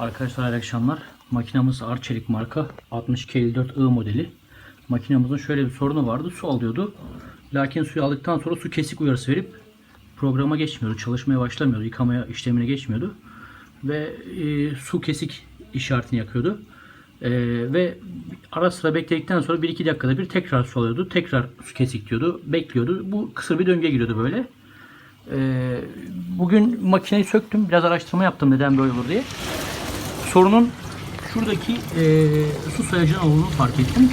Arkadaşlar hayırlı akşamlar. Makinamız Arçelik marka 6254 I modeli. Makinamızın şöyle bir sorunu vardı. Su alıyordu. Lakin suyu aldıktan sonra su kesik uyarısı verip programa geçmiyordu. Çalışmaya başlamıyordu. Yıkamaya işlemine geçmiyordu. Ve e, su kesik işaretini yakıyordu. E, ve ara sıra bekledikten sonra 1-2 dakikada bir tekrar su alıyordu. Tekrar su kesik diyordu. Bekliyordu. Bu kısır bir döngüye giriyordu böyle. Ee, bugün makineyi söktüm. Biraz araştırma yaptım neden böyle olur diye. Sorunun şuradaki e, su sayacının olduğunu fark ettim.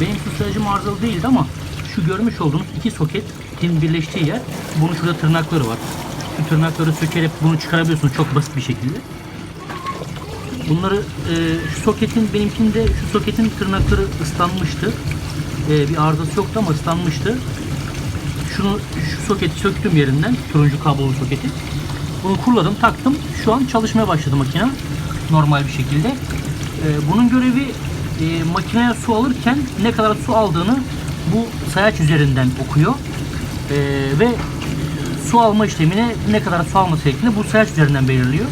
Benim su sayacım arızalı değildi ama şu görmüş olduğunuz iki soketin birleştiği yer bunun şurada tırnakları var. Şu tırnakları sökerek bunu çıkarabiliyorsunuz çok basit bir şekilde. Bunları e, şu soketin benimkinde şu soketin tırnakları ıslanmıştı. E, bir arızası yoktu ama ıslanmıştı şunu şu soketi söktüm yerinden turuncu kablolu soketi. Bunu kurladım, taktım. Şu an çalışmaya başladı makine normal bir şekilde. Ee, bunun görevi e, makineye su alırken ne kadar su aldığını bu sayaç üzerinden okuyor. Ee, ve su alma işlemine ne kadar su alması gerektiğini bu sayaç üzerinden belirliyor.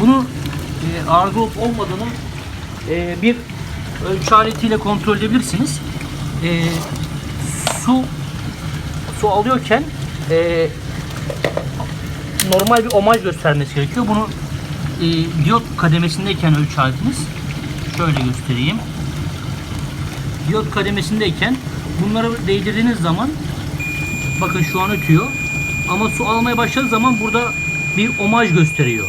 Bunu e, arıza olup olmadığını e, bir ölçü aletiyle kontrol edebilirsiniz. Su su alıyorken normal bir omaj göstermesi gerekiyor. Bunu e, diyot kademesindeyken ölçü aletimiz şöyle göstereyim. Diyot kademesindeyken bunları değdirdiğiniz zaman bakın şu an ötüyor. Ama su almaya başladığı zaman burada bir omaj gösteriyor.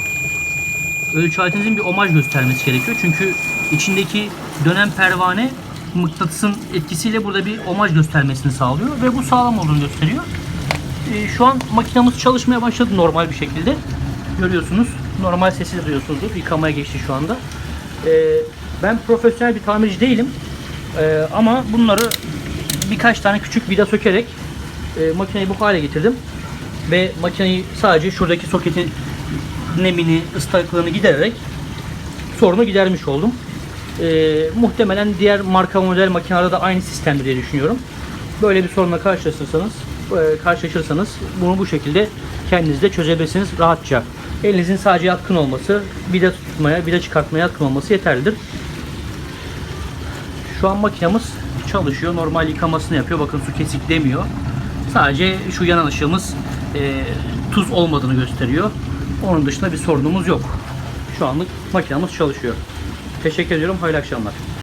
Ölçü aletinizin bir omaj göstermesi gerekiyor. Çünkü içindeki dönen pervane mıknatısın etkisiyle burada bir omaj göstermesini sağlıyor ve bu sağlam olduğunu gösteriyor. Ee, şu an makinamız çalışmaya başladı normal bir şekilde. Görüyorsunuz. Normal sesi duyuyorsunuzdur. Yıkamaya geçti şu anda. Ee, ben profesyonel bir tamirci değilim. Ee, ama bunları birkaç tane küçük vida sökerek e, makineyi bu hale getirdim. Ve makineyi sadece şuradaki soketin nemini, ıslaklığını gidererek sorunu gidermiş oldum. Ee, muhtemelen diğer marka model makinelerde de aynı sistemde diye düşünüyorum. Böyle bir sorunla karşılaşırsanız, e, karşılaşırsanız bunu bu şekilde kendiniz de çözebilirsiniz rahatça. Elinizin sadece yatkın olması, vida tutmaya, vida çıkartmaya yatkın olması yeterlidir. Şu an makinamız çalışıyor. Normal yıkamasını yapıyor. Bakın su kesik demiyor. Sadece şu yanan ışığımız e, tuz olmadığını gösteriyor. Onun dışında bir sorunumuz yok. Şu anlık makinamız çalışıyor. Teşekkür ediyorum. Hayırlı akşamlar.